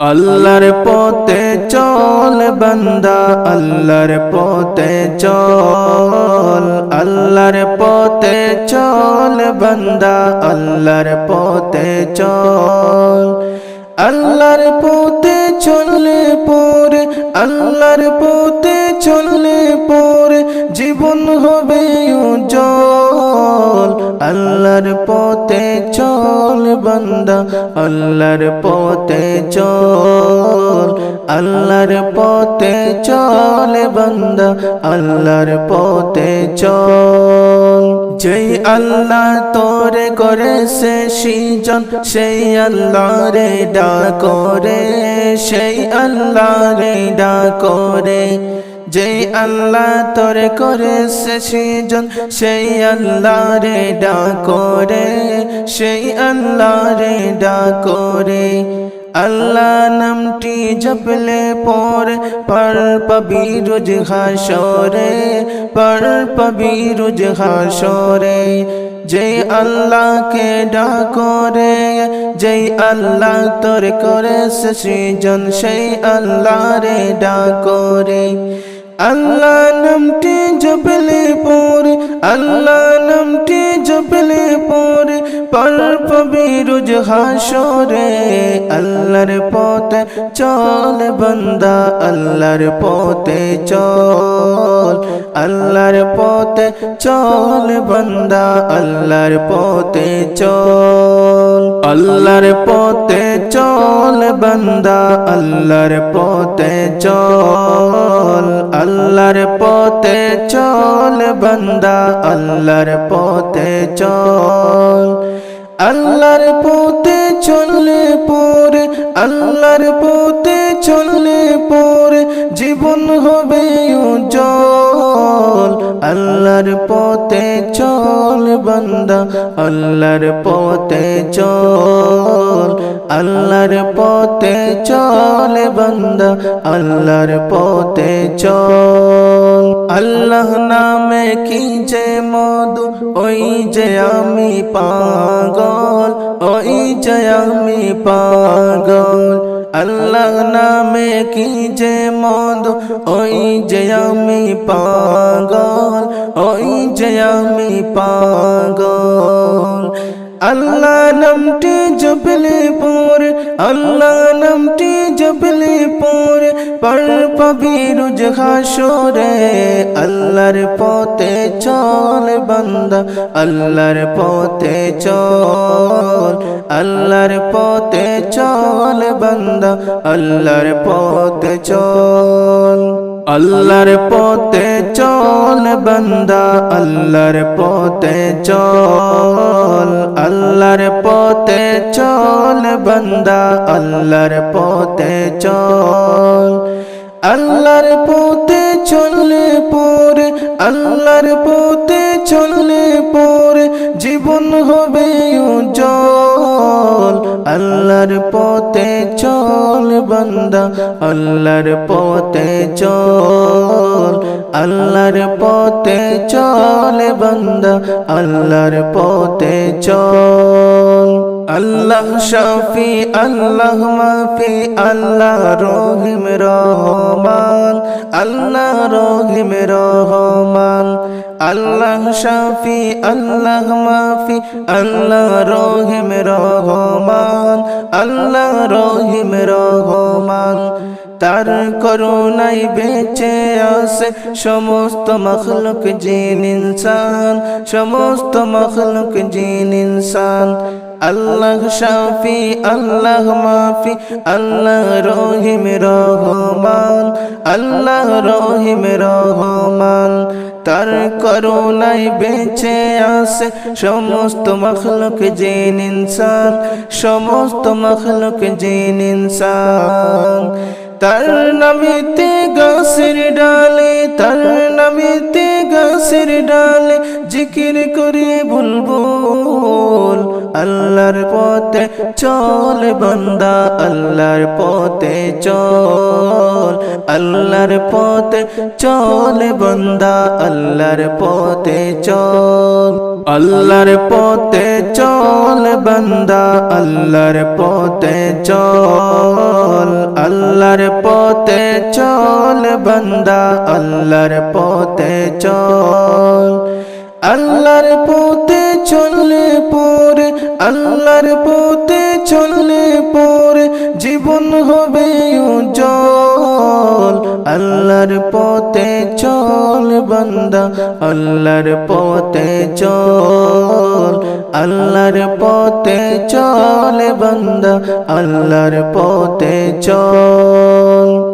আল্লাহর পথে চল বান্দা আল্লাহর পথে চল আল্লাহর পথে চল বান্দা আল্লাহর পথে চল। আল্লাহর পথে চললে পরে আল্লাহর পথে চললে পরে জীবন হবে আল্লাহর পথে চল বান্দা, আল্লাহর পথে চল। আল্লাহর পথে চল বান্দা, আল্লাহর পথে চল। যেই আল্লাহ তোরে করে সে সিজন, সেই আল্লাহ রে ডাকরে সেই আল্লাহ রে ডাকরে যেই আল্লাহ তোরে করে সে সিজন সেই আল্লাহ রে ডাকরে সেই আল্লাহ রে ডাকরে আল্লাহ নামটি জপলে পরে পর পবি রোজ হাসরে পর পবি রোজ হাসরে। যেই আল্লাহকে ডাকরে যেই আল্লাহ তোর করে সৃজন সেই আল্লাহ রে ডাকরে আল্লাহ নামটি জপলে পরে আল্লাহ নামটি জপলে পরে পর পবি রোজ হাসরে। আল্লাহর পথে চল বান্দা, আল্লাহর পথে চল। আল্লাহর পথে চল বান্দা, আল্লাহর পথে চল। আল্লাহর পথে চল বান্দা, আল্লাহর পথে চল, আল্লাহর পথে চল বান্দা, আল্লাহর পথে চল। আল্লাহর পথে চললে পরে, আল্লাহর পথে আল্লাহর পথে চল বান্দা, আল্লাহর পথে চল। আল্লাহর পথে চল বান্দা, আল্লাহর পথে চল। আল্লাহ নামে কি যে মধু, ওই যে আমি পাগল, ওই যে আমি পাগল। আল্লাহ নামে কি যে মধু, ওই যে আমি পাগল। যে আমি পাগল। আল্লাহ নামটি জপলে পরে আল্লাহ নামটি জপলে পরে পর পাবি রোজ হাসরে আল্লাহর পথে চল বান্দা, আল্লাহর পথে চল। আল্লাহর পথে চল বান্দা, আল্লাহর পথে চল। আল্লাহর পথে চল বান্দা আল্লাহর পথে চল আল্লাহর পথে চল বান্দা আল্লাহর পথে চল। আল্লাহর পথে চললে পরে আল্লাহর পথে চললে পরে জীবন হবে উজ্জ্বল। আল্লাহর পথে চল বান্দা, আল্লাহর পথে চল। আল্লাহর পথে চল বান্দা, আল্লাহর পথে চল। আল্লাহ শাফি, আল্লাহ মাফি, আল্লাহ রহিম রহমান, আল্লাহ রহিম রহমান। আল্লাহ শাফি, আল্লাহ মাফি, আল্লাহ রহিম, রহমান, আল্লাহ রহিম, রহমান। তার করুণাই বেঁচে আসে সমস্ত মখলুক জিন ইনসান, সমস্ত মখলুক জিন ইনসান। আল্লাহ শাফি, আল্লাহ মাফি, আল্লাহ রহিম, রহমান, আল্লাহ রহিম, রহমান। তার করুণায় বেঁচে আসে সমস্ত মখলুক জিন ইনসান, সমস্ত মখলুক জিন ইনসান। তার নামিতে গাছের ডালে, তার নামিতে গাছের ডালে জিকির করে বুলবুল আল্লাহর পথে চল বান্দা, আল্লাহর পথে চল। আল্লাহর পথে চল বান্দা, আল্লাহর পথে চল। আল্লাহর পথে চল বান্দা, আল্লাহর পথে চল। চল বান্দা, আল্লাহর পথে চল। আল্লাহর পথে চললে পরে আল্লাহর পথে চললে পরে জীবন হবে উজ্জ্বল। আল্লাহর পথে চল বান্দা, আল্লাহর পথে চল। আল্লাহর পথে চল বান্দা, আল্লাহর পথে চল।